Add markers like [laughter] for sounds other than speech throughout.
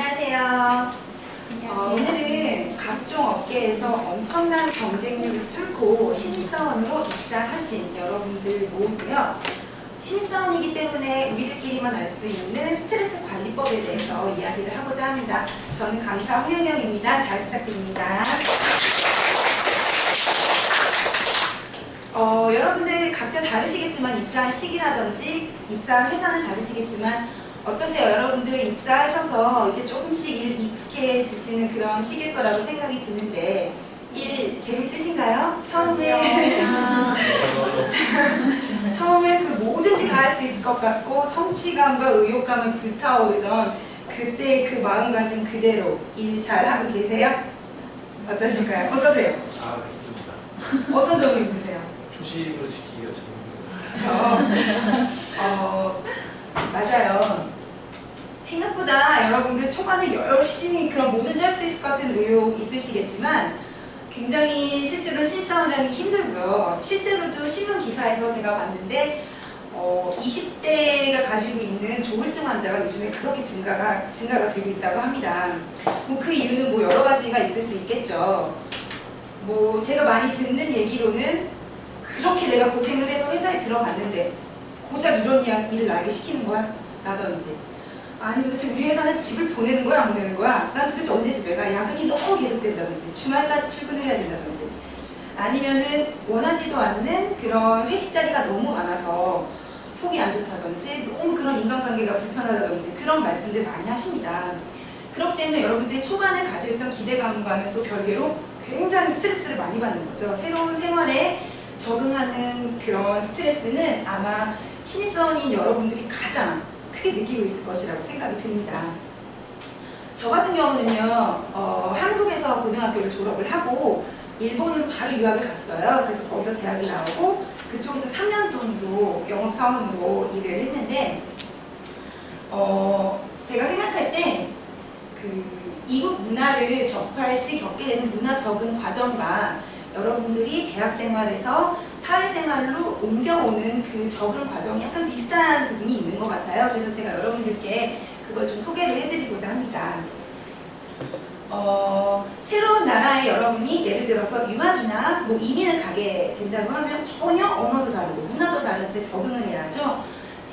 안녕하세요. 어, 오늘은 각종 업계에서 엄청난 경쟁률을 뚫고 신입사원으로 입사하신 여러분들 모으고요. 신입사원이기 때문에 우리들끼리만 알 수 있는 스트레스 관리법에 대해서 이야기를 하고자 합니다. 저는 강사 홍영영입니다. 잘 부탁드립니다. 어, 여러분들 각자 다르시겠지만 입사한 시기라든지 입사한 회사는 다르시겠지만 어떠세요? 여러분들 입사하셔서 이제 조금씩 일 익숙해지시는 그런 시기일 거라고 생각이 드는데 일 재밌으신가요? 처음에 [laughs] 처음에 그 뭐든지 다 할 수 있을 것 같고 성취감과 의욕감을 불타오르던 그때 그 마음가짐 그대로 일 잘하고 계세요? 어떠실까요? 어떠세요? 아, 힘듭니다. 어떤 점이 힘드세요? 초심을 지키기가 참 힘듭니다. 그렇죠. 어, 맞아요. 생각보다 여러분들 초반에 열심히 그런 뭐든지 할 수 있을 것 같은 의욕 있으시겠지만 굉장히 실제로 신입사원을 하기 힘들고요. 실제로도 신문 기사에서 제가 봤는데 어, 20대가 가지고 있는 조울증 환자가 요즘에 그렇게 증가가 증가가 되고 있다고 합니다. 뭐 그 이유는 뭐 여러 가지가 있을 수 있겠죠. 뭐 제가 많이 듣는 얘기로는 그렇게 내가 고생을 해서 회사에 들어갔는데 고작 이런 일을 나에게 시키는 거야? 라든지 아니 도대체 우리 회사는 집을 보내는 거야 안 보내는 거야? 난 도대체 언제 집에 가? 야근이 너무 계속된다든지 주말까지 출근을 해야 된다든지 아니면은 원하지도 않는 그런 회식 자리가 너무 많아서 속이 안 좋다든지 너무 그런 인간관계가 불편하다든지 그런 말씀들 많이 하십니다. 그렇기 때문에 여러분들이 초반에 가지고 있던 기대감과는 또 별개로 굉장히 스트레스를 많이 받는 거죠. 새로운 생활에 적응하는 그런 스트레스는 아마 신입사원인 여러분들이 가장 크게 느끼고 있을 것이라고 생각이 듭니다. 저 같은 경우는요, 어, 한국에서 고등학교를 졸업을 하고 일본으로 바로 유학을 갔어요. 그래서 거기서 대학을 나오고 그쪽에서 3년 정도 영업사원으로 일을 했는데, 어, 제가 생각할 때 그 이국 문화를 접할 시 겪게 되는 문화 적응 과정과 여러분들이 대학 생활에서 사회생활로 옮겨오는 그 적응 과정이 약간 비슷한 부분이 있는 것 같아요. 그래서 제가 여러분들께 그걸 좀 소개를 해드리고자 합니다. 어, 새로운 나라에 여러분이 예를 들어서 유학이나 뭐 이민을 가게 된다고 하면 전혀 언어도 다르고 문화도 다른 곳에 적응을 해야죠.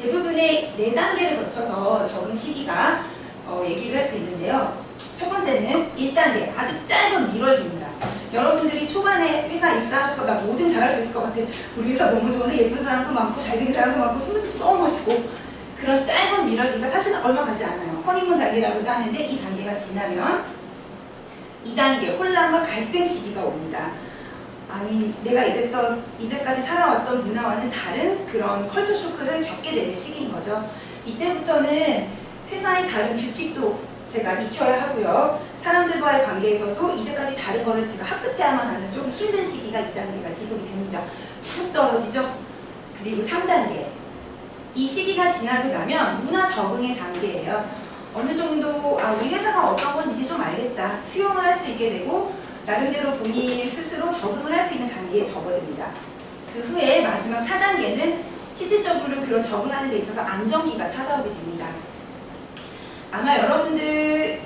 대부분의 네 단계를 거쳐서 적응 시기가 어, 얘기를 할 수 있는데요. 첫 번째는 1단계 아주 짧은 밀월기입니다. 여러분들이 초반에 회사 입사하셔서 나 뭐든 잘할 수 있을 것 같아. 우리 회사 너무 좋은데 예쁜 사람도 많고 잘생긴 사람도 많고 선배도 너무 멋있고 그런 짧은 밀월기가 사실은 얼마 가지 않아요. 허니문 단계라고도 하는데 이 단계가 지나면 2단계 혼란과 갈등 시기가 옵니다. 아니 내가 이제껏 이제까지 살아왔던 문화와는 다른 그런 컬처 쇼크를 겪게 되는 시기인 거죠. 이때부터는 회사의 다른 규칙도 제가 익혀야 하고요. 사람들과의 관계에서도 이제까지 다른 거를 제가 학습해야만 하는 좀 힘든 시기가 2단계가 지속이 됩니다. 푹 떨어지죠. 그리고 3단계. 이 시기가 지나고 나면 문화 적응의 단계예요. 어느 정도 아 우리 회사가 어떤 건지 이제 좀 알겠다. 수용을 할 수 있게 되고 나름대로 본인 스스로 적응을 할 수 있는 단계에 접어듭니다. 그 후에 마지막 4단계는 실질적으로 그런 적응하는 데 있어서 안정기가 찾아오게 됩니다. 아마 여러분들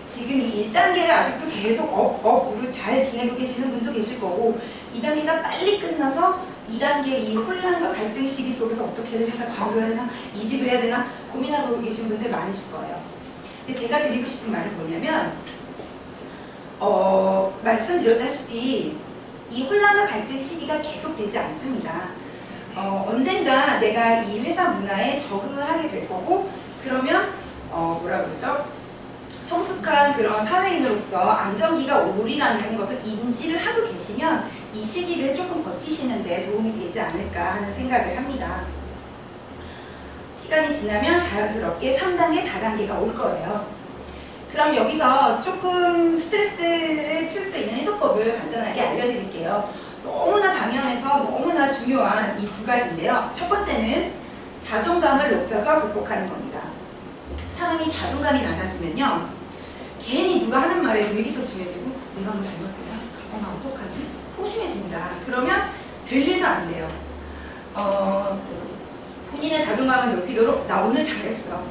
지금 이 1단계를 아직도 계속 업, 업으로 잘 지내고 계시는 분도 계실 거고 2단계가 빨리 끝나서 2단계 이 혼란과 갈등 시기 속에서 어떻게 해야 회사 관둬야 되나 이직을 해야 되나 고민하고 계신 분들 많으실 거예요. 근데 제가 드리고 싶은 말은 뭐냐면 어, 말씀드렸다시피 이 혼란과 갈등 시기가 계속되지 않습니다. 어, 언젠가 내가 이 회사 문화에 적응을 하게 될 거고 그러면 어, 뭐라 그러죠? 성숙한 그런 사회인으로서 안정기가 오리라는 것을 인지를 하고 계시면 이 시기를 조금 버티시는데 도움이 되지 않을까 하는 생각을 합니다. 시간이 지나면 자연스럽게 3단계, 4단계가 올 거예요. 그럼 여기서 조금 스트레스를 풀 수 있는 해소법을 간단하게 알려드릴게요. 너무나 당연해서 너무나 중요한 이 두 가지인데요. 첫 번째는 자존감을 높여서 극복하는 겁니다. 사람이 자존감이 낮아지면요. 괜히 누가 하는 말에 의기소침해지고 내가 뭐 잘못했나? 어, 나 어떡하지? 소심해집니다. 그러면 될 일도 안 돼요. 어, 본인의 자존감을 높이도록 나 오늘 잘했어.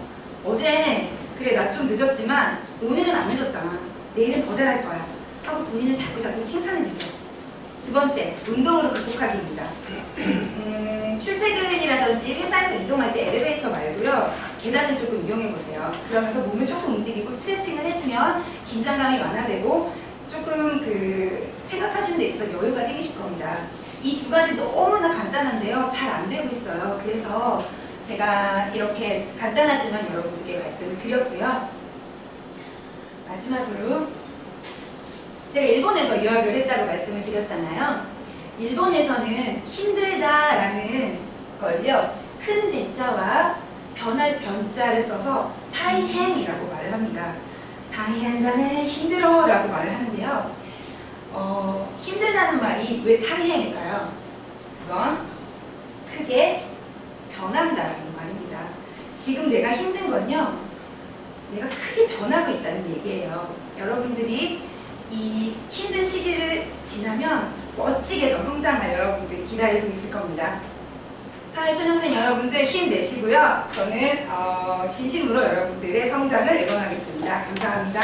어제 그래 나 좀 늦었지만 오늘은 안 늦었잖아. 내일은 더 잘할 거야. 하고 본인을 자꾸 자꾸 칭찬해 주세요. 두 번째, 운동으로 극복하기입니다. [clears throat] 음, 출퇴근이라든지 회사에서 이동할 때 엘리베이터 말고요. 계단을 조금 이용해 보세요. 그러면서 몸을 조금 움직이고 스트레칭을 해주면 긴장감이 완화되고 조금 그 생각하시는 데 있어서 여유가 생기실 겁니다. 이 두 가지 너무나 간단한데요. 잘 안 되고 있어요. 그래서 제가 이렇게 간단하지만 여러분들께 말씀을 드렸고요. 마지막으로 제가 일본에서 유학을 했다고 말씀을 드렸잖아요. 일본에서는 힘들다 라는 걸요. 큰 대자와 변할 변자를 써서 타이행이라고 말을 합니다. 타이행다네 힘들어 라고 말을 하는데요. 어, 힘들다는 말이 왜 타이행일까요? 그건 크게 변한다는 말입니다. 지금 내가 힘든 건요. 내가 크게 변하고 있다는 얘기예요. 여러분들이 이 힘든 시기를 지나면 멋지게 더 성장할 여러분들 기다리고 있을 겁니다. 사회초년생 여러분들 힘내시고요. 저는 어, 진심으로 여러분들의 성장을 응원하겠습니다. 감사합니다.